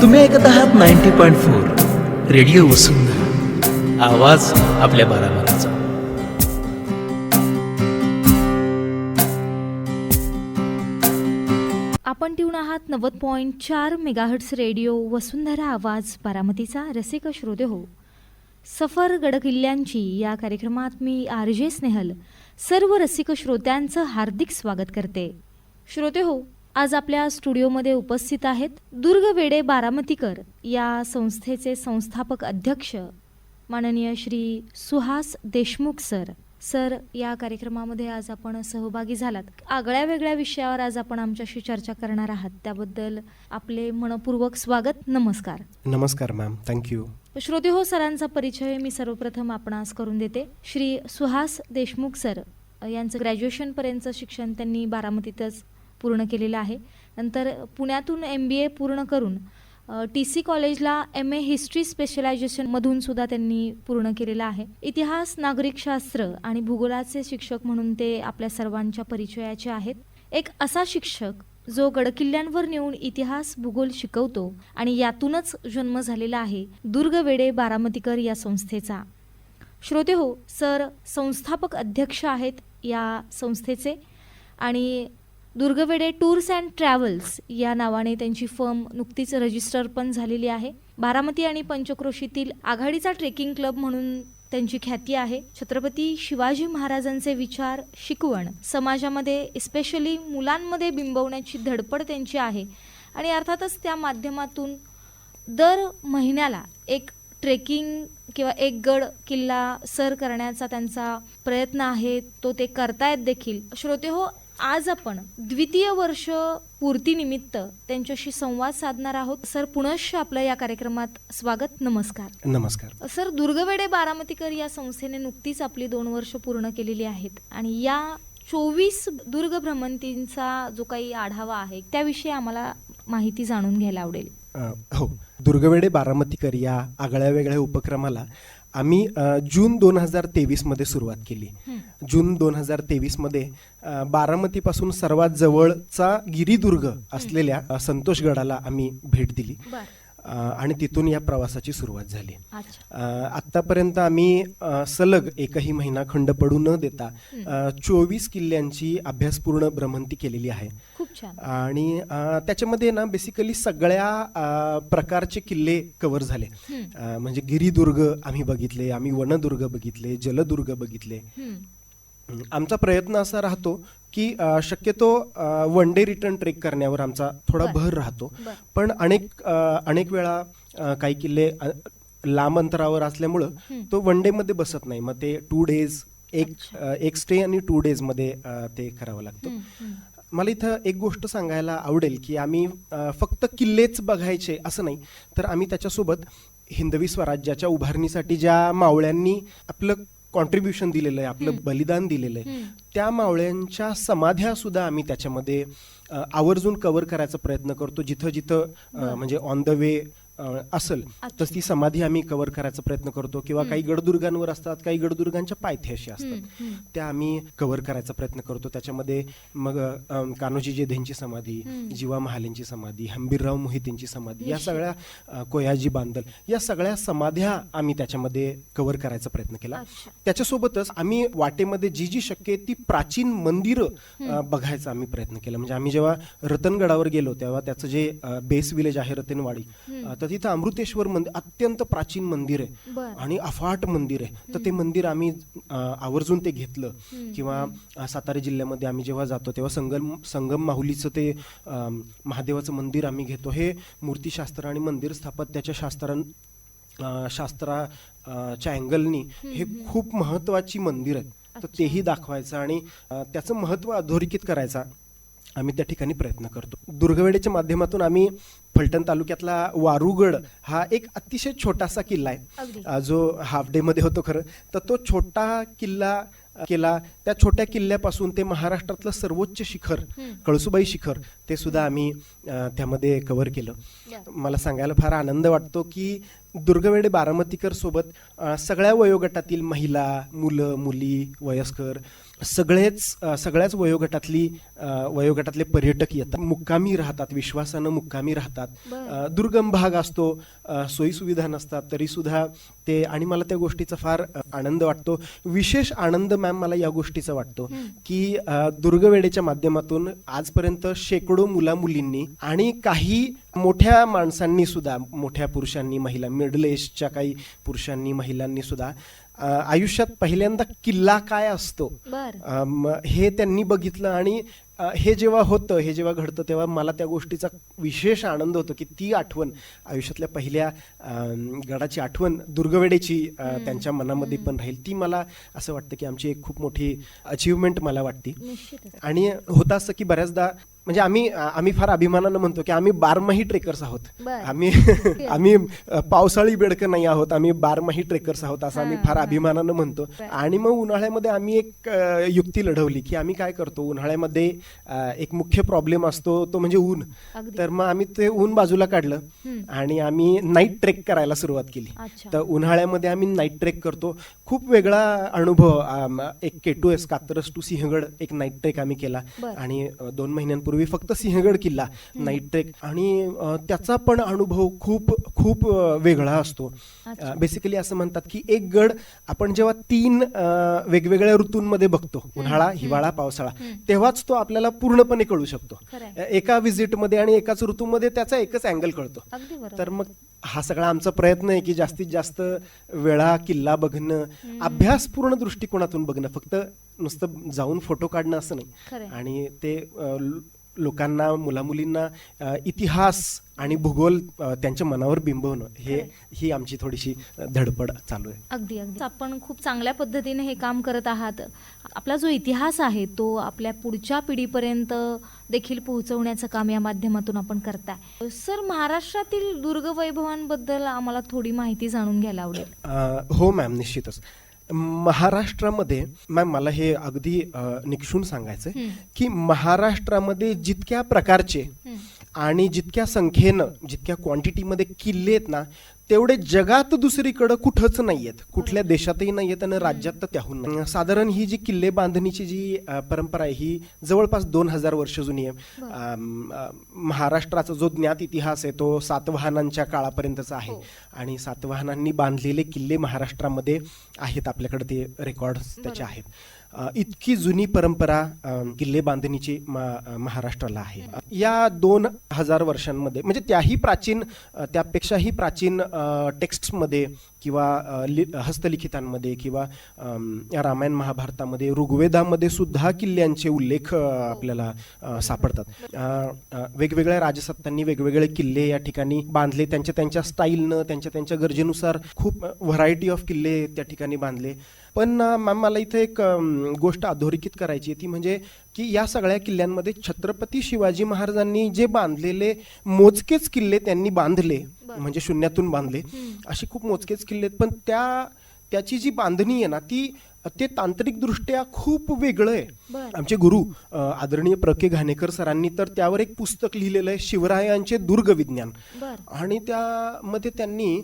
तुम्ही ऐकत आहात ninety point four radio Vasundhara आवाज आपल्या बारामतीचा. आपण ट्यून आहात नव्वद पॉईंट चार मेगाहर्ट्स रेडिओ वसुंधरा आवाज बारामतीचा. रसिक श्रोते हो. सफर गडकिल्ल्यांची या कार्यक्रमात मी आर जे स्नेहल. सर्व रसिक श्रोत्यांचं हार्दिक स्वागत करते. श्रोते हो आज आपल्या स्टुडिओमध्ये उपस्थित आहेत दुर्ग वेडे बारामतीकर या संस्थेचे संस्थापक अध्यक्ष माननीय श्री सुहास देशमुख सर. सर या कार्यक्रमामध्ये आज आपण सहभागी झालात. आगळ्या वेगळ्या विषयावर आज आपण आमच्याशी चर्चा करणार आहात. त्याबद्दल आपले मनपूर्वक स्वागत. नमस्कार. नमस्कार मॅम थँक्यू श्रोते हो सरांचा परिचय मी सर्वप्रथम आपणास करून देते. श्री सुहास देशमुख सर यांचं ग्रॅज्युएशनपर्यंतचं शिक्षण त्यांनी बारामतीतच पूर्ण केलेलं आहे. नंतर पुण्यातून एम बी ए पूर्ण करून टी सी कॉलेजला एम ए हिस्ट्री स्पेशलायझेशनमधून सुद्धा त्यांनी पूर्ण केलेलं आहे. इतिहास नागरिकशास्त्र आणि भूगोलाचे शिक्षक म्हणून ते आपल्या सर्वांच्या परिचयाचे आहेत. एक असा शिक्षक जो गडकिल्ल्यांवर नेऊन इतिहास भूगोल शिकवतो आणि यातूनच जन्म झालेला आहे दुर्ग वेडे बारामतीकर या संस्थेचा. श्रोते हो सर संस्थापक अध्यक्ष आहेत या संस्थेचे आणि दुर्गवेडे टूर्स अँड ट्रॅव्हल्स या नावाने त्यांची फर्म नुकतीच रजिस्टर पण झालेली आहे. बारामती आणि पंचक्रोशीतील आघाडीचा ट्रेकिंग क्लब म्हणून त्यांची ख्याती आहे. छत्रपती शिवाजी महाराजांचे विचार शिकवण समाजामध्ये इस्पेशली मुलांमध्ये बिंबवण्याची धडपड त्यांची आहे. आणि अर्थातच त्या माध्यमातून दर महिन्याला एक ट्रेकिंग किंवा एक गड किल्ला सर करण्याचा त्यांचा प्रयत्न आहे. तो ते करतायत देखील. श्रोते हो आज आपण द्वितीय वर्ष पूर्तीनिमित्त त्यांच्याशी संवाद साधणार आहोत. सर पुनश्च आपलं या कार्यक्रमात स्वागत नमस्कार. नमस्कार. सर दुर्गवेडे बारामतीकर या संस्थेने नुकतीच आपली दोन वर्ष पूर्ण केलेली आहेत आणि या चोवीस दुर्ग भ्रमंतींचा जो काही आढावा आहे त्याविषयी आम्हाला माहिती जाणून घ्यायला आवडेल. हो. दुर्गवेडे बारामतीकर या आगळ्या वेगळ्या उपक्रमाला आम्ही जून दोन हजार तेवीसमध्ये सुरुवात केली. जून दोन हजार तेवीसमध्ये बारामतीपासून सर्वात जवळचा गिरिदुर्ग असलेल्या संतोषगडाला आम्ही भेट दिली. आणि तिथून या प्रवासाची सुरुवात झाली. आत्तापर्यंत आम्ही सलग एकही महिना खंड पडू न देता चोवीस किल्ल्यांची अभ्यासपूर्ण भ्रमंती केलेली आहे. आणि त्याच्यामध्ये ना बेसिकली सगळ्या प्रकारचे किल्ले कव्हर झाले. म्हणजे गिरिदुर्ग आम्ही बघितले आम्ही वनदुर्ग बघितले जलदुर्ग बघितले. आमचा प्रयत्न असा राहतो की शक्यतो वन डे रिटर्न ट्रेक करण्यावर आमचा थोडा. भर राहतो पण अनेक अनेक वेळा काही किल्ले लांब अंतरावर असल्यामुळं. तो वन डे मध्ये बसत नाही मग ते टू डेज एक एक स्टे आणि टू डेजमध्ये ते करावं लागतं. मला इथं एक गोष्ट सांगायला आवडेल की आम्ही फक्त किल्लेच बघायचे असं नाही तर आम्ही त्याच्यासोबत हिंदवी स्वराज्याच्या उभारणीसाठी ज्या मावळ्यांनी आपलं कॉन्ट्रीब्युशन दिलेलं आहे आपलं. बलिदान दिलेलं आहे. त्या मावळ्यांच्या समाध्या सुद्धा आम्ही त्याच्यामध्ये आवर्जून कव्हर करायचा प्रयत्न करतो जिथं जिथं. म्हणजे ऑन द वे असेल. तर ती समाधी आम्ही कव्हर करायचा प्रयत्न करतो किंवा. काही गडदुर्गांवर असतात काही गडदुर्गांच्या पायथ्याशी असतात. त्या आम्ही कव्हर करायचा प्रयत्न करतो त्याच्यामध्ये मग कान्होजी जेधेंची समाधी. जीवा महालेंची समाधी हंबीरराव मोहितेंची समाधी या. सगळ्या कोयाजी बांदल या सगळ्या समाध्या आम्ही त्याच्यामध्ये कव्हर करायचा प्रयत्न केला. त्याच्यासोबतच आम्ही वाटेमध्ये जी जी शक्य आहे ती प्राचीन मंदिरं बघायचा आम्ही प्रयत्न केला म्हणजे आम्ही जेव्हा रतनगडावर गेलो तेव्हा त्याचं जे बेस विलेज आहे रतनवाडी हं. तर तिथं अमृतेश्वर मंदिर अत्यंत प्राचीन मंदिर आहे. आणि अफाट मंदिर आहे. तर ते मंदिर आम्ही आवर्जून ते घेतलं. किंवा सातारा जिल्ह्यामध्ये आम्ही जेव्हा जातो तेव्हा संगम संगम माहुलीचं ते महादेवाचं मंदिर आम्ही घेतो. हे मूर्तीशास्त्र आणि मंदिर स्थापत्याच्या शास्त्रां अ, शास्त्रा अ, च्या अँगलनी हे खूप महत्वाची मंदिर आहेत. तर. तेही दाखवायचं आणि त्याचं महत्त्व अधोरेखित करायचा. आम्ही त्या ठिकाणी प्रयत्न करतो दुर्गवेडेच्या माध्यमातून आम्ही फलटण तालुक्यातला वारुगड हा एक अतिशय छोटासा किल्ला. आहे जो हाफ डे मध्ये होतो खरं तर तो छोटा किल्ला केला त्या छोट्या किल्ल्यापासून ते महाराष्ट्रातलं सर्वोच्च शिखर. कळसुबाई शिखर ते सुद्धा आम्ही त्यामध्ये कव्हर केलं. मला सांगायला फार आनंद वाटतो की दुर्गवेडे बारामतीकर सोबत सगळ्या वयोगटातील महिला मुलं मुली वयस्कर सगळेच सगळ्याच वयोगटातली वयोगटातले पर्यटक येतात. मुक्कामी राहतात विश्वासानं मुक्कामी राहतात. दुर्गम भाग असतो सोयीसुविधा नसतात तरी सुद्धा ते आणि मला त्या गोष्टीचा फार आनंद वाटतो. विशेष आनंद मॅम मला या गोष्टीचा वाटतो. की दुर्गवेडेच्या माध्यमातून आजपर्यंत शेकडो मुला मुलींनी आणि काही मोठ्या माणसांनी सुद्धा मोठ्या पुरुषांनी महिला मिडल एजच्या काही पुरुषांनी महिलांनी सुद्धा आयुष्यात पहिल्यांदा किल्ला काय असतो? हे त्यांनी बघितलं आणि हे जेव्हा होतं हे जेव्हा घडतं तेव्हा मला त्या गोष्टीचा विशेष आनंद होतो की ती आठवण आयुष्यातल्या पहिल्या गडाची आठवण दुर्गवेडेची. त्यांच्या मनामध्ये पण राहील ती मला असं वाटतं की आमची एक खूप मोठी अचिव्हमेंट मला वाटते. आणि होतं असं की बऱ्याचदा म्हणजे आम्ही आम्ही फार अभिमानानं म्हणतो की आम्ही बारमाही ट्रेकर्स आहोत. आम्ही आम्ही पावसाळी बेडकं नाही आहोत आम्ही बारमाही ट्रेकर्स आहोत असं आम्ही फार. अभिमानानं म्हणतो. आणि मग उन्हाळ्यामध्ये आम्ही एक युक्ती लढवली की आम्ही काय करतो उन्हाळ्यामध्ये एक मुख्य प्रॉब्लेम असतो तो म्हणजे ऊन. तर मग आम्ही ते ऊन बाजूला काढलं. आणि आम्ही नाईट ट्रेक करायला सुरुवात केली तर उन्हाळ्यामध्ये आम्ही नाईट ट्रेक करतो खूप वेगळा अनुभव एक K two S Katraj to Sinhagad एक नाईट ट्रेक आम्ही केला. आणि दोन महिन्यांपूर्वी फक्त सिंहगड किल्ला नाईट ट्रेक आणि त्याचा पण अनुभव खूप खूप वेगळा असतो. बेसिकली असं म्हणतात की एक गड आपण जेव्हा तीन वेगवेगळ्या ऋतूंमध्ये बघतो उन्हाळा हिवाळा पावसाळा. तेव्हाच तो आपल्याला पूर्णपणे कळू शकतो. एका व्हिजिटमध्ये आणि एकाच ऋतूमध्ये त्याचा एकच अँगल कळतो तर मग हा सगळा आमचा प्रयत्न आहे की जास्तीत जास्त वेळा किल्ला बघणं अभ्यासपूर्ण दृष्टिकोनातून बघणं फक्त नुसतं जाऊन फोटो काढणं असं. नाही आणि ते लोकांना मुलामुलींना इतिहास आणि भूगोल त्यांच्या मनावर बिंबवणं हे ही आमची थोडीशी धडपड चालू आहे. अगदी अगदी. आपण खूप चांगल्या पद्धतीने हे काम करत आहात. आपला जो इतिहास आहे तो आपल्या पुढच्या पिढीपर्यंत देखील पोहोचवण्याचं काम या माध्यमातून आपण करताय. सर महाराष्ट्रातील दुर्ग वैभवांबद्दल आम्हाला थोडी माहिती जाणून घ्यायला आवडेल. हो मॅम निश्चितच. महाराष्ट्रामध्ये मॅम मला हे अगदी निक्षून सांगायचं हं. की महाराष्ट्रामध्ये जितक्या प्रकारचे. आणि जितक्या संख्येनं जितक्या क्वांटिटीमध्ये किल्ले आहेत ना तेवढे जगात दुसरीकडं कुठंच नाही आहेत कुठल्या देशातही नाही आहेत आणि राज्यात तर त्याहून नाही. साधारण ही जी किल्ले बांधणीची जी परंपरा आहे ही जवळपास दोन हजार वर्ष जुनी आहे. महाराष्ट्राचा जो ज्ञात इतिहास आहे तो सातवाहनांच्या काळापर्यंतचा आहे. हो. आणि सातवाहनांनी बांधलेले किल्ले महाराष्ट्रामध्ये आहेत आपल्याकडे ते रेकॉर्ड्स त्याचे आहेत. इतकी जुनी परंपरा किल्ले बांधणीची महाराष्ट्राला आहे. या दोन हजार वर्षांमध्ये म्हणजे त्याही प्राचीन त्यापेक्षाही प्राचीन टेक्स्टमध्ये किंवा लि- हस्तलिखितांमध्ये किंवा या रामायण महाभारतामध्ये ऋग्वेदामध्ये सुद्धा किल्ल्यांचे उल्लेख आपल्याला सापडतात. वेगवेगळ्या राजसत्तांनी वेगवेगळे किल्ले या ठिकाणी बांधले. त्यांच्या त्यांच्या स्टाईलनं त्यांच्या त्यांच्या गरजेनुसार खूप व्हरायटी ऑफ किल्ले त्या ठिकाणी बांधले. पण मॅम मला इथे एक गोष्ट अधोरेखित करायची आहे. ती म्हणजे की या सगळ्या किल्ल्यांमध्ये छत्रपती शिवाजी महाराजांनी जे बांधलेले मोजकेच किल्ले त्यांनी बांधले. म्हणजे शून्यातून बांधले. अशी खूप मोजकेच किल्ले आहेत पण त्या त्याची जी बांधणी आहे ना ती ते तांत्रिकदृष्ट्या खूप वेगळं आहे. आमचे गुरु आदरणीय प्र के घाणेकर सरांनी तर त्यावर एक पुस्तक लिहिलेलं आहे शिवरायांचे दुर्ग विज्ञान आणि त्यामध्ये त्यांनी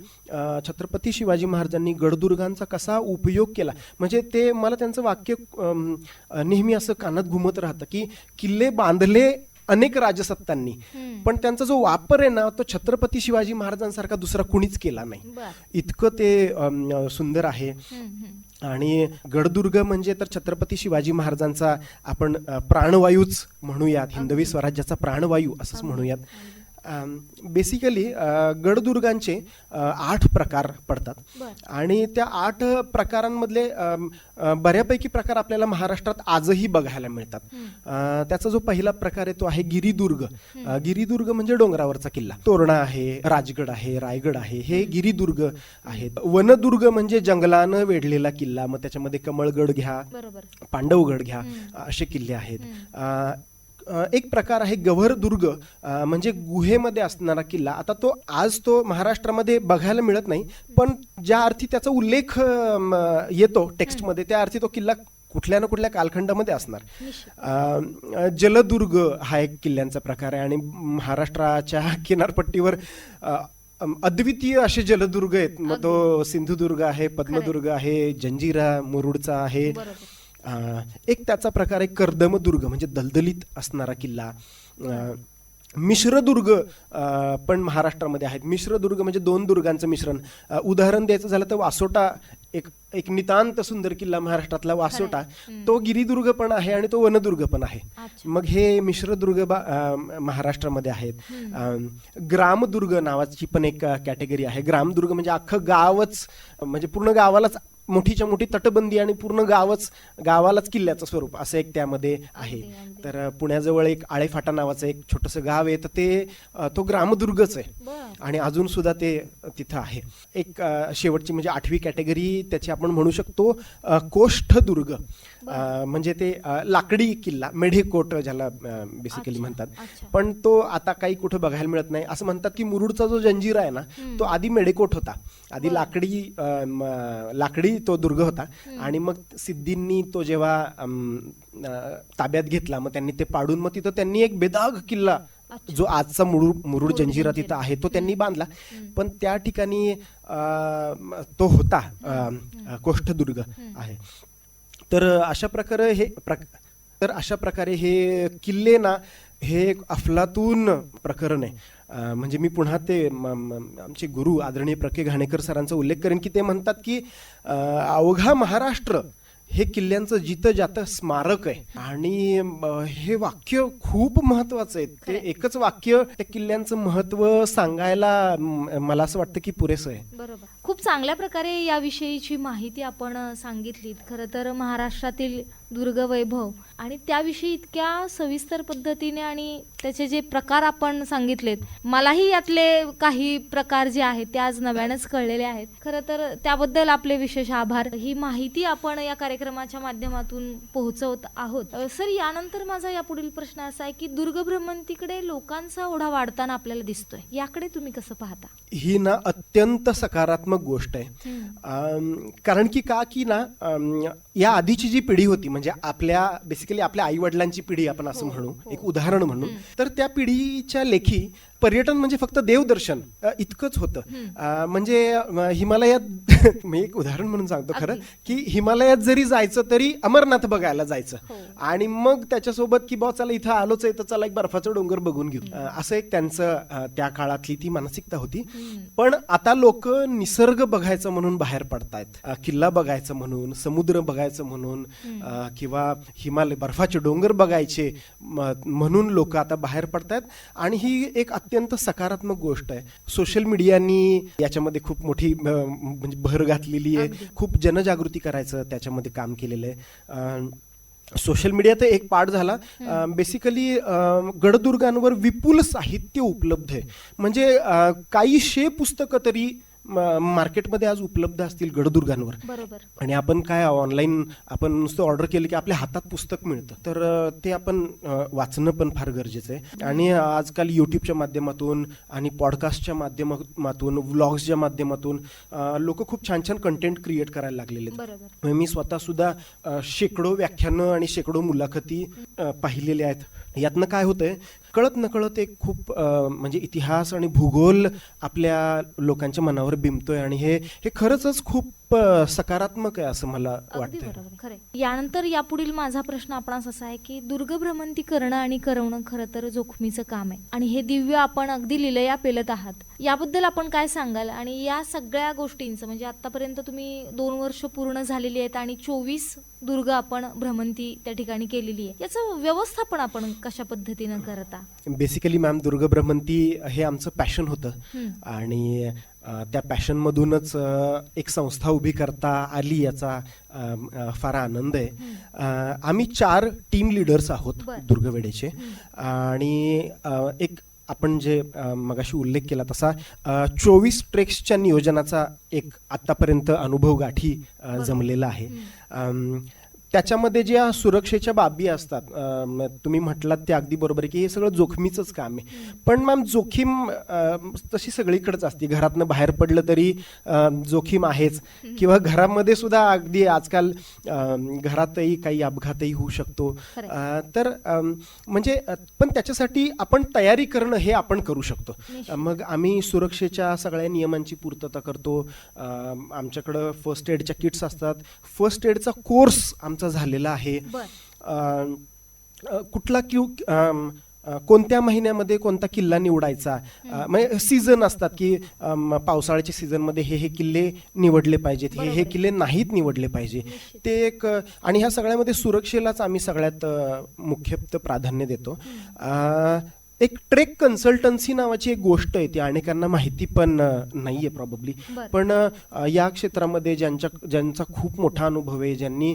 छत्रपती शिवाजी महाराजांनी गडदुर्गांचा कसा उपयोग केला. म्हणजे ते मला त्यांचं वाक्य नेहमी असं कानात घुमत राहतं की किल्ले बांधले अनेक राजसत्तांनी. पण त्यांचा जो वापर आहे ना तो छत्रपती शिवाजी महाराजांसारखा दुसरा कुणीच केला नाही. इतकं ते सुंदर आहे. आणि गडदुर्ग म्हणजे तर छत्रपती शिवाजी महाराजांचा आपण प्राणवायूच म्हणूयात. हिंदवी स्वराज्याचा प्राणवायू असंच म्हणूयात. बेसिकली गडदुर्गांचे आठ प्रकार पडतात. आणि त्या आठ प्रकारांमधले बऱ्यापैकी प्रकार आपल्याला महाराष्ट्रात आजही बघायला मिळतात. त्याचा जो पहिला प्रकार आहे तो आहे गिरिदुर्ग. गिरिदुर्ग म्हणजे डोंगरावरचा किल्ला. तोरणा आहे राजगड आहे रायगड आहे हे गिरिदुर्ग आहेत. वनदुर्ग म्हणजे जंगलानं वेढलेला किल्ला मग त्याच्यामध्ये कमळगड घ्या पांडवगड घ्या असे किल्ले आहेत. एक प्रकार आहे गव्हर दुर्ग अ, म्हणजे गुहेमध्ये असणारा किल्ला. आता तो आज तो महाराष्ट्रामध्ये बघायला मिळत नाही पण ज्या अर्थी त्याचा उल्लेख येतो टेक्स्टमध्ये त्या अर्थी तो किल्ला कुठल्या ना कुठल्या कालखंडामध्ये असणार. जलदुर्ग हा एक किल्ल्यांचा प्रकार आहे आणि महाराष्ट्राच्या किनारपट्टीवर अद्वितीय असे जलदुर्ग आहेत. मग तो सिंधुदुर्ग आहे पद्मदुर्ग आहे जंजिरा मुरुडचा आहे. एक त्याचा प्रकार आहे कर्दमदुर्ग म्हणजे दलदलीत असणारा किल्ला. मिश्रदुर्ग पण महाराष्ट्रामध्ये आहेत. मिश्रदुर्ग म्हणजे दोन दुर्गांचं मिश्रण. उदाहरण द्यायचं झालं तर वासोटा एक एक नितांत सुंदर किल्ला महाराष्ट्रातला वासोटा. तो गिरिदुर्ग पण आहे आणि तो वनदुर्ग पण आहे. मग हे मिश्रदुर्ग महाराष्ट्रामध्ये आहेत. ग्रामदुर्ग नावाची पण एक कॅटेगरी आहे. ग्रामदुर्ग म्हणजे अख्खं गावच म्हणजे पूर्ण गावालाच मोठीच्या मोठी तटबंदी आणि पूर्ण गावच गावालाच किल्ल्याचं स्वरूप असं एक त्यामध्ये आहे. तर पुण्याजवळ एक आळेफाटा नावाचं एक छोटंसं गाव आहे. तर ते तो ग्रामदुर्गच आहे. आणि अजून सुद्धा ते तिथं आहे. एक शेवटची म्हणजे आठवी कॅटेगरी त्याची आपण म्हणू शकतो कोष्ठदुर्ग. म्हणजे ते लाकडी किल्ला मेढेकोट ज्याला बेसिकली म्हणतात. पण तो आता काही कुठं बघायला मिळत नाही असं म्हणतात की मुरुडचा जो जंजीर आहे ना. तो आधी मेढेकोट होता आधी. लाकडी लाकडी तो दुर्ग होता आणि मग सिद्धींनी तो जेव्हा ताब्यात घेतला मग त्यांनी ते पाडून मग तिथं त्यांनी एक बेदाग किल्ला. जो आजचा मुरुड मुरुड जंजिरा. तिथं आहे तो त्यांनी बांधला. पण त्या ठिकाणी तो होता कोष्ठदुर्ग आहे तर अशा प्रकारे हे प्रक- तर अशा प्रकारे हे किल्ले ना हे एक अफलातून प्रकरण आहे. म्हणजे मी पुन्हा ते आमचे गुरु आदरणीय प्रके घाणेकर सरांचा उल्लेख करेन की ते म्हणतात की अवघा महाराष्ट्र हे किल्ल्यांचं जिथं जातं स्मारक आहे. आणि हे वाक्य खूप महत्वाचं आहे. ते एकच वाक्य त्या किल्ल्यांचं महत्त्व सांगायला मला असं वाटतं की पुरेसं आहे. बरोबर. खूप चांगल्या प्रकारे याविषयीची माहिती आपण सांगितलीत. खरं तर महाराष्ट्रातील दुर्ग वैभव आणि त्याविषयी इतक्या सविस्तर पद्धतीने आणि त्याचे जे प्रकार आपण सांगितलेत मलाही यातले काही प्रकार जे आहेत ते आज नव्यानेच कळलेले आहेत. खरं तर त्याबद्दल आपले विशेष आभार. ही माहिती आपण या कार्यक्रमाच्या माध्यमातून पोहोचवत आहोत. सर यानंतर माझा यापुढील प्रश्न असा आहे की दुर्ग भ्रमंतीकडे लोकांचा ओढा वाढताना आपल्याला दिसतोय. याकडे तुम्ही कसं पाहता? ही ना अत्यंत सकारात्मक गोष्ट आहे. कारण की का की ना या आधीची जी पिढी होती म्हणजे आपल्या बेसिकली आपल्या आई वडिलांची पिढी आपण असं म्हणू एक उदाहरण म्हणून तर त्या पिढीच्या लेखी पर्यटन म्हणजे फक्त देवदर्शन. इतकंच होतं. म्हणजे हिमालयात मी एक उदाहरण म्हणून सांगतो खरं. की हिमालयात जरी जायचं तरी अमरनाथ बघायला जायचं. हो. आणि मग त्याच्यासोबत की बा चला इथं आलोच आहे तर चला एक बर्फाचा डोंगर बघून घेऊ. असं एक त्यांचं त्या काळातली ती मानसिकता होती. पण आता लोक निसर्ग बघायचं म्हणून बाहेर पडतायत. किल्ला बघायचं म्हणून समुद्र बघायचं म्हणून किंवा हिमालय बर्फाचे डोंगर बघायचे म्हणून लोक आता बाहेर पडतायत. आणि ही एक अत्यंत सकारात्मक गोष्ट आहे. सोशल मीडियानी याच्यामध्ये खूप मोठी म्हणजे भर घातलेली आहे. खूप जनजागृती करायचं त्याच्यामध्ये काम केलेलं आहे. सोशल मीडिया तर एक पार्ट झाला. बेसिकली गडदुर्गांवर विपुल साहित्य उपलब्ध आहे. म्हणजे काहीशे पुस्तकं तरी मार्केटमध्ये आज उपलब्ध असतील गडदुर्गांवर. बरोबर. आणि आपण काय ऑनलाईन आपण नुसतं ऑर्डर केलं की आपल्या हातात पुस्तक मिळतं. तर ते आपण वाचणं पण फार गरजेचं आहे. आणि आजकाल यूट्यूबच्या माध्यमातून आणि पॉडकास्टच्या माध्यमातून व्लॉग्सच्या माध्यमातून लोक खूप छान छान कंटेंट क्रिएट करायला लागलेले आहेत. मी स्वतः सुद्धा शेकडो व्याख्यानं आणि शेकडो मुलाखती पाहिलेल्या आहेत. यातनं काय होतंय कळत नकळत एक खूप म्हणजे इतिहास आणि भूगोल आपल्या लोकांच्या मनावर बिंबतोय आणि हे हे खरंच खूप सकारात्मक आहे असं मला खरे यानंतर यापुढील माझा प्रश्न आपणास असा आहे की दुर्ग भ्रमंती करणं आणि करवणं खरं तर जोखमीचं काम आहे. आणि हे दिव्य आपण अगदी लिलया पेलत आहात. याबद्दल आपण काय सांगाल? आणि या सगळ्या गोष्टींचं म्हणजे आतापर्यंत तुम्ही दोन वर्ष पूर्ण झालेली आहेत आणि चोवीस दुर्ग आपण भ्रमंती त्या ठिकाणी केलेली आहे. याचं व्यवस्थापन आपण कशा पद्धतीनं करता? बेसिकली मॅम दुर्ग भ्रमंती हे आमचं पॅशन होतं. आणि त्या पॅशनमधूनच एक संस्था उभी करता आली याचा फार आनंद आहे. आम्ही चार टीम लिडर्स आहोत. दुर्गवेडेचे आणि एक आपण जे मगाशी उल्लेख केला तसा चोवीस ट्रेक्सच्या नियोजनाचा एक आतापर्यंत अनुभव गाठी जमलेला आहे. त्याच्यामध्ये ज्या सुरक्षेच्या बाबी असतात तुम्ही म्हटलात ते अगदी बरोबर आहे की हे सगळं जोखमीचंच काम आहे. पण मॅम जोखीम तशी सगळीकडेच असते. घरातनं बाहेर पडलं तरी जोखीम आहेच. किंवा घरामध्ये सुद्धा अगदी आजकाल घरातही काही अपघातही होऊ शकतो. तर म्हणजे पण त्याच्यासाठी आपण तयारी करणं हे आपण करू शकतो. मग आम्ही सुरक्षेच्या सगळ्या नियमांची पूर्तता करतो. आमच्याकडं फर्स्ट एडच्या किट्स असतात. फर्स्ट एडचा कोर्स आमचा झालेला आहे. कुठला क्यू कोणत्या महिन्यामध्ये कोणता किल्ला निवडायचा? म्हणजे सीझन असतात की पावसाळ्याच्या सीझनमध्ये हे हे किल्ले निवडले पाहिजेत हे हे. किल्ले नाहीत निवडले पाहिजे. ते एक आणि ह्या सगळ्यामध्ये सुरक्षेलाच आम्ही सगळ्यात मुख्य प्राधान्य देतो. एक ट्रेक कन्सल्टन्सी नावाची एक गोष्ट आहे ती. अनेकांना माहिती पण अ, नाहीये प्रॉब्ली. पण या क्षेत्रामध्ये ज्यांच्या ज्यांचा खूप मोठा अनुभव आहे ज्यांनी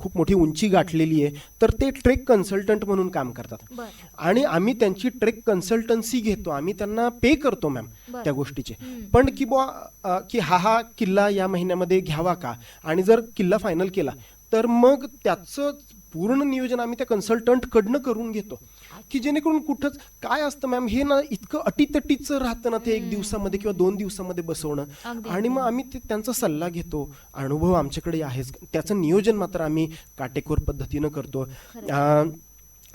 खूप मोठी उंची गाठलेली आहे तर ते ट्रेक कन्सल्टंट म्हणून काम करतात. आणि आम्ही त्यांची ट्रेक कन्सल्टन्सी घेतो. आम्ही त्यांना पे करतो मॅम. त्या गोष्टीचे. पण की बुवा की हा हा किल्ला या महिन्यामध्ये घ्यावा का? आणि जर किल्ला फायनल केला तर मग त्याचं पूर्ण नियोजन आम्ही त्या कन्सल्टंट कडनं करून घेतो. की जेणेकरून कुठंच काय असतं मॅम हे ना इतकं अटीतटीचं राहतं ना ते एक दिवसामध्ये किंवा दोन दिवसामध्ये बसवणं. आणि मग. आम्ही ते त्यांचा सल्ला घेतो. अनुभव आमच्याकडे आहेच. त्याचं नियोजन मात्र आम्ही काटेकोर पद्धतीनं करतो.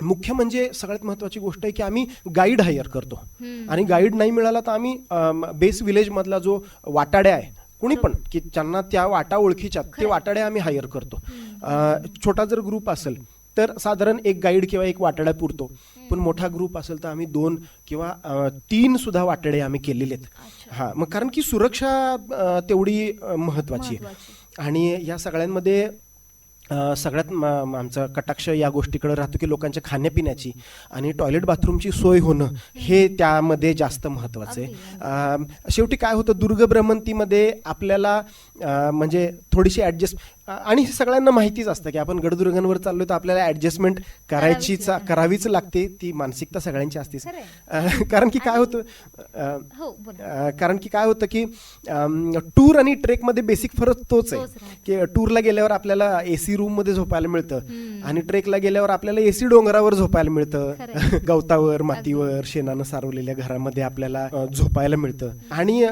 मुख्य म्हणजे सगळ्यात महत्वाची गोष्ट आहे की आम्ही गाईड हायर करतो. आणि गाईड नाही मिळाला तर आम्ही बेस विलेज मधला जो वाटाड्या आहे कुणी पण की ज्यांना त्या वाटा ओळखीच्या ते वाटाड्या आम्ही हायर करतो. छोटा जर ग्रुप असेल तर साधारण एक गाईड किंवा एक वाटाडा पुरतो. पण मोठा ग्रुप असेल तर आम्ही दोन किंवा तीन सुद्धा वाटाडे आम्ही केलेले आहेत. हा मग कारण की सुरक्षा तेवढी महत्वाची आहे. आणि या सगळ्यांमध्ये सगळ्यात म- आमचा कटाक्ष या गोष्टीकडे राहतो की लोकांच्या खाण्यापिण्याची आणि टॉयलेट बाथरूमची सोय होणं हे त्यामध्ये जास्त महत्वाचं आहे. शेवटी काय होतं दुर्ग भ्रमंतीमध्ये आपल्याला म्हणजे थोडीशी ऍडजस्ट आणि हे सगळ्यांना माहितीच असतं की आपण गडदुर्गांवर चाललोय तर आपल्याला ऍडजस्टमेंट करायचीच करावीच लागते. ती मानसिकता सगळ्यांची असतेच. कारण की काय होतं हो कारण की काय होतं की टूर आणि ट्रेकमध्ये बेसिक फरक तोच आहे. की टूरला गेल्यावर आपल्याला एसी रूममध्ये झोपायला मिळतं. आणि ट्रेकला गेल्यावर आपल्याला एसी डोंगरावर झोपायला मिळतं. गवतावर मातीवर शेणानं सारवलेल्या घरामध्ये आपल्याला झोपायला मिळतं. आणि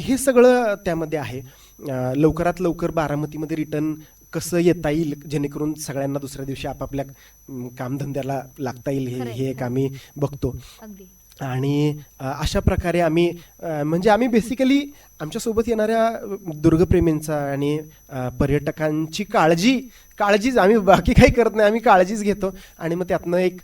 हे सगळं त्यामध्ये आहे. लवकरात लवकर बारामतीमध्ये रिटर्न कसं येता येईल जेणेकरून सगळ्यांना दुसऱ्या दिवशी आपापल्या कामधंद्याला लागता येईल हे हे एक. आम्ही बघतो. आणि अशा प्रकारे आम्ही म्हणजे आम्ही बेसिकली आमच्यासोबत येणाऱ्या दुर्गप्रेमींचा आणि पर्यटकांची काळजी काळजीच आम्ही बाकी काही करत नाही आम्ही काळजीच घेतो. आणि मग त्यातनं एक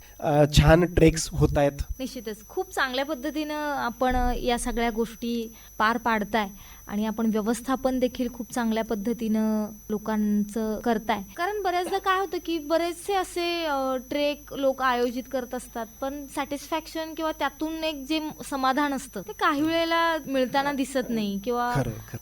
छान ट्रेक्स होत आहेत. निश्चितच. खूप चांगल्या पद्धतीनं आपण या सगळ्या गोष्टी पार पाडताय. आणि आपण व्यवस्थापन देखील खूप चांगल्या पद्धतीनं लोकांचं करताय. कारण बऱ्याचदा काय होतं की बरेचसे असे ट्रेक लोक आयोजित करत असतात पण सॅटिस्फॅक्शन किंवा त्यातून एक जे समाधान असतं ते काही वेळेला मिळताना दिसत नाही किंवा.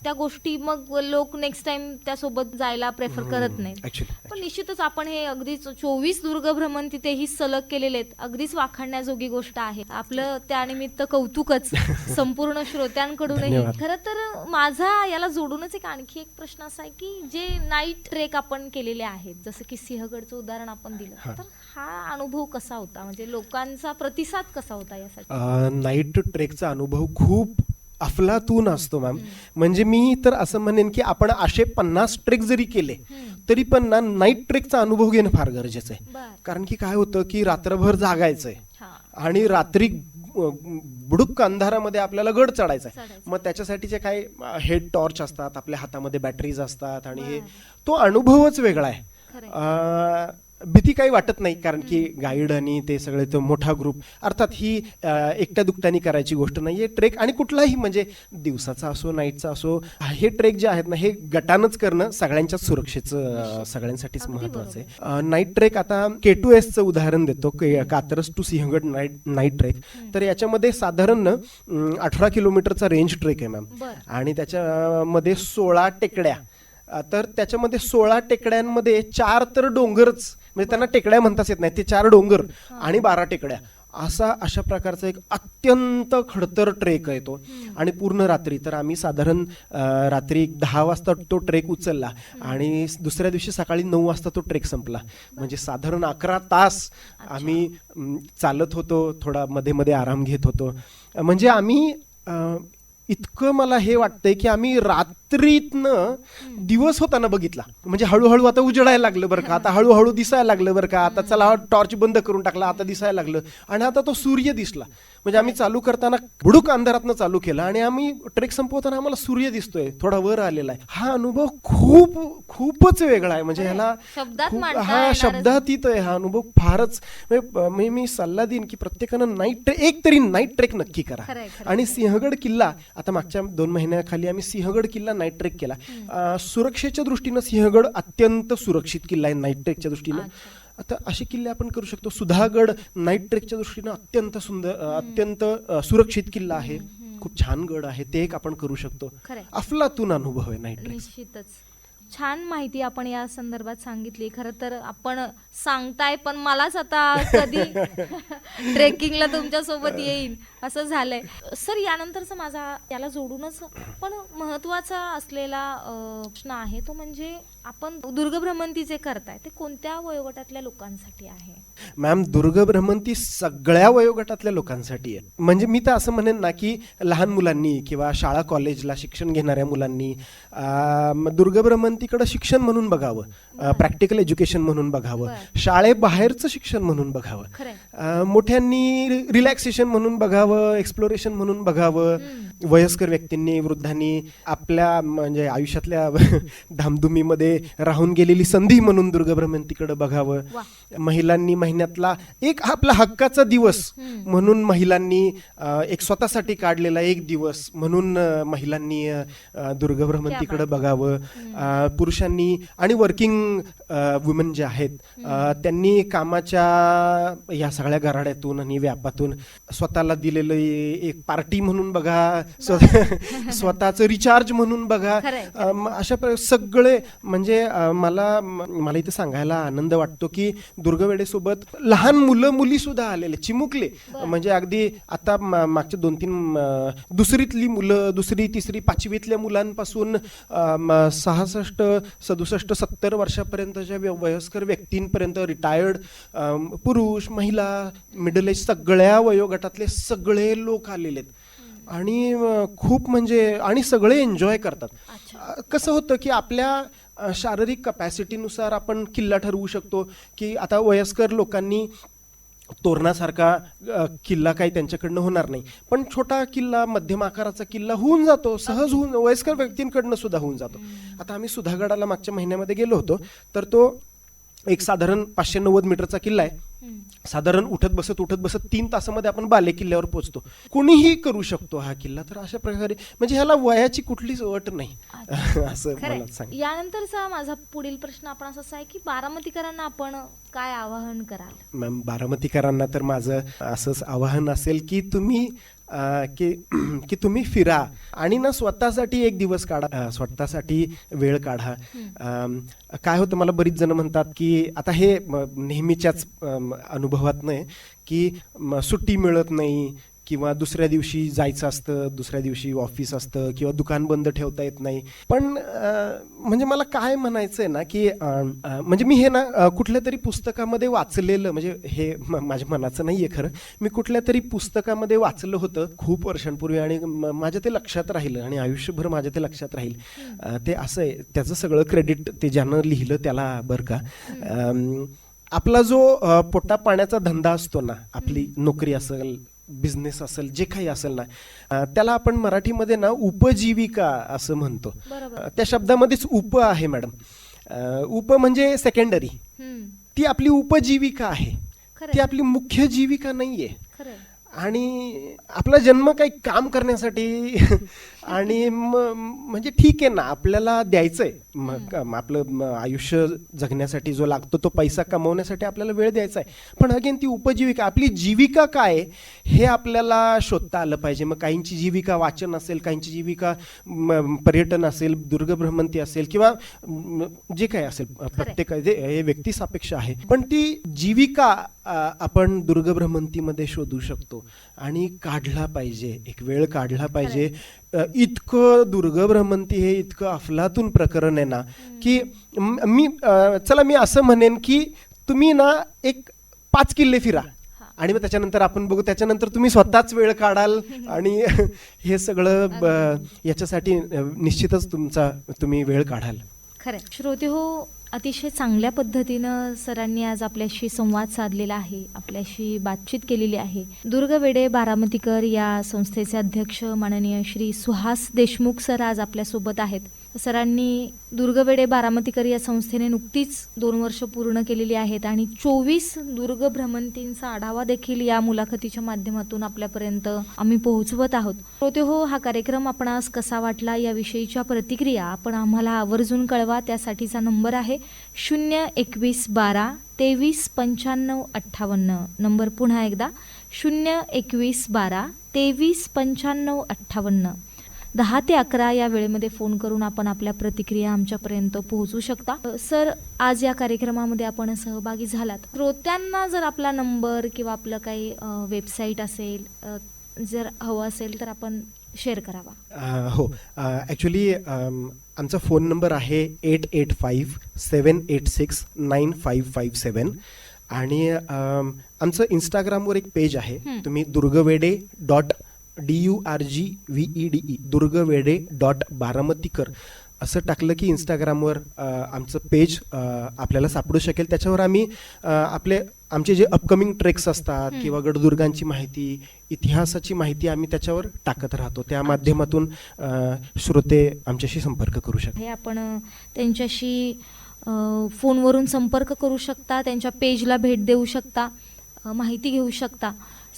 त्या गोष्टी मग लोक नेक्स्ट टाइम त्यासोबत जायला प्रेफर करत नाहीत. पण निश्चितच आपण हे अगदीच चोवीस दुर्ग भ्रमण तिथेही सलग केलेले आहेत. अगदीच वाखाणण्याजोगी गोष्ट आहे. आपलं त्यानिमित्त कौतुकच संपूर्ण श्रोत्यांकडूनही. खरं तर माझा याला जोडूनच एक आणखी एक प्रश्न असा आहे की जे नाईट ट्रेक आपण केलेले आहेत जसं की सिंहगडचं उदाहरण आपण दिलं हा. तर हा अनुभव कसा होता? म्हणजे लोकांचा प्रतिसाद कसा होता यासाठी? नाईट ट्रेकचा अनुभव खूप अफलातून असतो मॅम म्हणजे मी तर असं म्हणेन की आपण असे पन्नास ट्रेक जरी केले. तरी पण ना नाईट ट्रेकचा अनुभव घेणं फार गरजेचं आहे. कारण की काय होतं की रात्रभर जागायचंय. आणि रात्री बुडुक्क अंधारामध्ये आपल्याला गड चढायचा आहे. मग त्याच्यासाठी जे काही हेड टॉर्च असतात आपल्या हातामध्ये बॅटरीज असतात आणि हे. तो अनुभवच वेगळा आहे भीती काही वाटत नाही कारण की गाईड आणि ते सगळे तो मोठा ग्रुप अर्थात ही एकट्या दुकट्याने करायची गोष्ट नाहीये ट्रेक आणि कुठलाही म्हणजे दिवसाचा असो नाईटचा असो हे ट्रेक जे आहेत ना हे गटानच करणं सगळ्यांच्याच सुरक्षेचं सगळ्यांसाठीच महत्वाचं आहे. नाईट ट्रेक आता के टू एसचं उदाहरण देतो K- Katraj to Sinhagad night night trek तर याच्यामध्ये साधारण अठरा किलोमीटरचा रेंज ट्रेक आहे मॅम. आणि त्याच्यामध्ये सोळा टेकड्या. तर त्याच्यामध्ये सोळा टेकड्यांमध्ये चार तर डोंगरच म्हणजे त्यांना टेकड्या म्हणताच येत नाही ते चार डोंगर आणि बारा टेकड्या. असा अशा प्रकारचा एक अत्यंत खडतर ट्रेक आहे तो. आणि पूर्ण रात्री तर आम्ही साधारण रात्री एक दहा वाजता तो ट्रेक उचलला आणि दुसऱ्या दिवशी सकाळी नऊ वाजता तो ट्रेक संपला. म्हणजे साधारण अकरा तास आम्ही चालत होतो थोडा मध्ये मध्ये आराम घेत होतो. म्हणजे आम्ही इतकं मला हे वाटतंय की आम्ही रात्रीतनं दिवस होताना बघितला. म्हणजे हळूहळू आता उजडायला लागलं बरं का. आता हळूहळू दिसायला लागलं बरं का. आता चला टॉर्च बंद करून टाकला आता दिसायला लागलं. आणि आता तो सूर्य दिसला. म्हणजे आम्ही चालू करताना बुडूक अंधारातनं चालू केलं आणि आम्ही ट्रेक संपवताना आम्हाला सूर्य दिसतोय. थोडा वर आलेला आहे. हा अनुभव खूप खूपच वेगळा आहे. म्हणजे ह्याला हा शब्दातीत आहे. हा अनुभव फारच म्हणजे, मी मी सल्ला देईन की प्रत्येकानं नाईट एक तरी नाईट ट्रेक नक्की करा. आणि सिंहगड किल्ला आता मागच्या दोन महिन्याखाली आम्ही सिंहगड किल्ला नाईट ट्रेक केला सुरक्षेच्या दृष्टीनं सिंहगड अत्यंत सुरक्षित किल्ला आहे नाईट ट्रेकच्या दृष्टीनं आता असे किल्ले आपण करू शकतो. सुधागड नाईट ट्रेकच्या दृष्टीनं अत्यंत सुंदर अत्यंत सुरक्षित किल्ला आहे. खूप छान गड आहे. ते एक आपण करू शकतो. अफलातून अनुभव आहे नाईट ट्रेक निश्चितच. छान माहिती आपण या संदर्भात सांगितली. खरं तर आपण सांगताय पण मलाच आता कधी ट्रेकिंगला तुमच्यासोबत येईन असं झालंय. सर यानंतरचा माझा याला जोडूनच पण महत्त्वाचा असलेला प्रश्न आहे तो म्हणजे आपण दुर्गभ्रमंती जे करताय ते कोणत्या वयोगटातल्या लोकांसाठी आहे? मॅम दुर्ग भ्रमंती सगळ्या वयोगटातल्या लोकांसाठी आहे. म्हणजे मी तर असं म्हणेन ना की लहान मुलांनी किंवा शाळा कॉलेजला शिक्षण घेणाऱ्या मुलांनी अं, दुर्ग भ्रमंतीकडे शिक्षण म्हणून बघावं. प्रॅक्टिकल एज्युकेशन म्हणून बघावं. शाळेबाहेरचं शिक्षण म्हणून बघावं. मोठ्यांनी रिलॅक्सेशन म्हणून बघावं एक्सप्लोरेशन म्हणून बघावं. वयस्कर व्यक्तींनी वृद्धांनी आपल्या म्हणजे आयुष्यातल्या धामधुमीमध्ये राहून गेलेली संधी म्हणून दुर्ग भ्रमंतीकडे बघावं. महिलांनी महिन्यातला एक आपला हक्काचा दिवस. म्हणून महिलांनी एक स्वतःसाठी काढलेला एक दिवस म्हणून महिलांनी अ, बात. बघावं. पुरुषांनी आणि वर्किंग वुमेन जे आहेत त्यांनी कामाच्या या सगळ्या गराड्यातून आणि व्यापातून स्वतःला दिलेलं एक पार्टी म्हणून बघा स्व- स्वतःचं रिचार्ज म्हणून बघा. अशा सगळे म्हणजे मला मला इथे सांगायला आनंद वाटतो की दुर्गवेडेसोबत लहान मुलं मुली सुद्धा आलेले चिमुकले. म्हणजे अगदी आता मागच्या दोन तीन दुसरीतली मुलं दुसरी तिसरी पाचवीतल्या मुलांपासून सहासष्ट सदुसष्ट सत्तर वर्षापर्यंतच्या व्य- वयस्कर व्यक्तींपर्यंत रिटायर्ड पुरुष महिला मिडल एज सगळ्या वयोगटातले सगळे लोक आलेले आहेत. आणि खूप म्हणजे आणि सगळे एन्जॉय करतात. कसं होतं की आपल्या शारीरिक कपॅसिटीनुसार आपण किल्ला ठरवू शकतो की आता वयस्कर लोकांनी तोरणासारखा किल्ला काही त्यांच्याकडनं होणार नाही. पण छोटा किल्ला मध्यम आकाराचा किल्ला होऊन जातो सहज होऊन वयस्कर व्यक्तींकडनं सुद्धा होऊन जातो. आता आम्ही सुधागडाला मागच्या महिन्यामध्ये गेलो होतो तर तो एक साधारण पाचशे नव्वद मीटरचा किल्ला आहे. साधारण उठत बसत उठत बसत तीन तासामध्ये आपण बाले किल्ल्यावर पोहोचतो कोणीही करू शकतो हा किल्ला तर अशा प्रकारे म्हणजे ह्याला वयाची कुठलीच अट नाही. असं. मला सांग यानंतरचा माझा पुढील प्रश्न आपण असा आहे की बारामतीकरांना आपण काय आवाहन कराल? मॅम बारामतीकरांना तर माझं असंच आवाहन असेल की तुम्ही की की तुम्ही फिरा आणि ना स्वतःसाठी एक दिवस काढा. स्वतःसाठी वेळ काढा. काय होतं मला बरीच जण म्हणतात की आता हे नेहमीच्याच अनुभवात नाही की सुट्टी मिळत नाही किंवा दुसऱ्या दिवशी जायचं असतं दुसऱ्या दिवशी ऑफिस असतं किंवा दुकान बंद ठेवता येत नाही. पण म्हणजे मला काय म्हणायचं आहे ना की म्हणजे मी हे ना कुठल्या तरी पुस्तकामध्ये वाचलेलं म्हणजे हे म- माझ्या मनाचं नाही आहे खरं. मी कुठल्या तरी पुस्तकामध्ये वाचलं होतं खूप वर्षांपूर्वी आणि म- माझ्या ते लक्षात राहिलं आणि आयुष्यभर माझ्या ते लक्षात राहील. ते असं आहे त्याचं सगळं क्रेडिट ते ज्यानं लिहिलं त्याला बरं का. आपला जो पोटा पाण्याचा धंदा असतो ना आपली नोकरी असेल बिझनेस असेल जे काही असेल ना त्याला आपण मराठीमध्ये ना उपजीविका असं म्हणतो त्या शब्दामध्येच उप आहे मॅडम उप म्हणजे सेकंडरी. ती आपली उपजीविका आहे. ती आपली मुख्य जीविका नाहीये. आणि आपला जन्म काही काम करण्यासाठी आणि म- म्हणजे ठीक आहे ना आपल्याला द्यायचंय. म- क- म- आपलं आयुष्य जगण्यासाठी जो लागतो तो पैसा कमवण्यासाठी आपल्याला वेळ द्यायचा आहे. पण अगेन ती उपजीविका आपली जीविका काय हे आपल्याला शोधता आलं पाहिजे. मग काहींची जीविका वाचन असेल काहींची जीविका पर्यटन असेल दुर्गभ्रमंती असेल किंवा जे काय असेल प्रत्येक हे व्यक्ती सापेक्ष आहे. पण ती जीविका आपण दुर्गभ्रमंतीमध्ये शोधू शकतो. आणि काढला पाहिजे. एक वेळ काढला पाहिजे. इतकं दुर्गभ्रमंती हे इतकं अफलातून प्रकरण आहे ना की म- चला मी असं म्हणेन की तुम्ही ना एक पाच किल्ले फिरा. आणि मग त्याच्यानंतर आपण बघू त्याच्यानंतर तुम्ही स्वतःच वेळ काढाल आणि हे सगळं याच्यासाठी निश्चितच तुमचा तुम्ही वेळ काढाल. खरं श्रोते हो अतिशय चांगल्या पद्धतीनं सरांनी आज आपल्याशी संवाद साधलेला आहे आपल्याशी बातचीत केलेली आहे. दुर्ग वेडे बारामतीकर या संस्थेचे अध्यक्ष माननीय श्री सुहास देशमुख सर आज आपल्यासोबत आहेत. सरांनी दुर्गवेडे बारामतीकर या संस्थेने नुकतीच दोन वर्ष पूर्ण केलेली आहेत आणि चोवीस दुर्ग भ्रमंतींचा आढावा देखील या मुलाखतीच्या माध्यमातून आपल्यापर्यंत आम्ही पोहोचवत आहोत. श्रोते हो हा कार्यक्रम आपणास कसा वाटला याविषयीच्या प्रतिक्रिया आपण आम्हाला आवर्जून कळवा. त्यासाठीचा नंबर आहे शून्य एकवीस बारा तेवीस पंच्याण्णव अठ्ठावन्न. नंबर पुन्हा एकदा शून्य एकवीस बारा तेवीस पंच्याण्णव अठ्ठावन्न. दहा ते अकरा या वेळेमध्ये फोन करून आपण आपल्या प्रतिक्रिया आमच्यापर्यंत पोहोचू शकता. सर आज या कार्यक्रमामध्ये आपण सहभागी झालात. श्रोत्यांना जर आपला नंबर किंवा आपलं काही वेबसाईट असेल जर हवं असेल तर आपण शेअर करावा. हो. ॲक्च्युली आमचा फोन नंबर आहे eight eight five seven eight six nine five five seven आणि आमचं इंस्टाग्रामवर एक पेज आहे. तुम्ही Durgvede dot D U R G V E D E Durgvede dot Baramatikar. असं टाकलं की इंस्टाग्रामवर आमचं पेज आपल्याला सापडू शकेल. त्याच्यावर आम्ही आपले आमचे जे अपकमिंग ट्रेक्स असतात. किंवा गडदुर्गांची माहिती इतिहासाची माहिती आम्ही त्याच्यावर टाकत राहतो. त्या माध्यमातून श्रोते आमच्याशी संपर्क करू शकतात. हे आपण त्यांच्याशी फोनवरून संपर्क करू शकता त्यांच्या पेजला भेट देऊ शकता माहिती घेऊ शकता.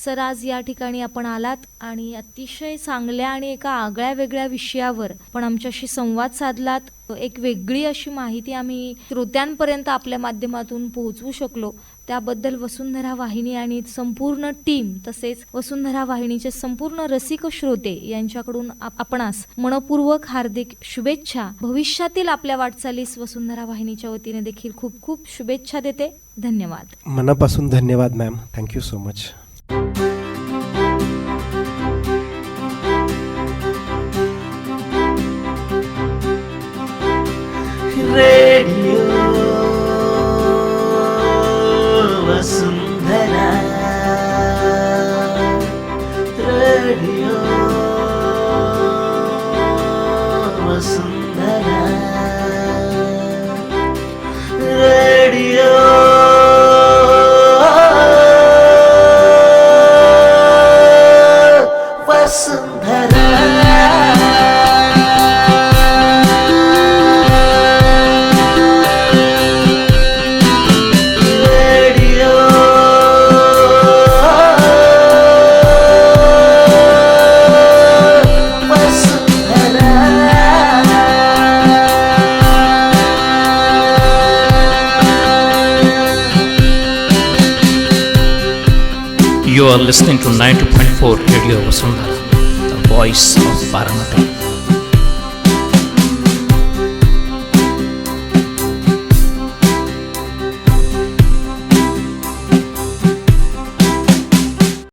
सर आज या ठिकाणी आपण आलात आणि अतिशय चांगल्या आणि एका आगळ्या वेगळ्या विषयावर आपण आमच्याशी संवाद साधलात. एक वेगळी अशी माहिती आम्ही श्रोत्यांपर्यंत आपल्या माध्यमातून पोहोचवू शकलो. त्याबद्दल वसुंधरा वाहिनी आणि संपूर्ण टीम तसेच वसुंधरा वाहिनीचे संपूर्ण रसिक श्रोते यांच्याकडून आपणास मनपूर्वक हार्दिक शुभेच्छा. भविष्यातील आपल्या वाटचालीस वसुंधरा वाहिनीच्या वतीने देखील खूप खूप शुभेच्छा देते. धन्यवाद. मनापासून धन्यवाद ma'am thank you so much radio voice.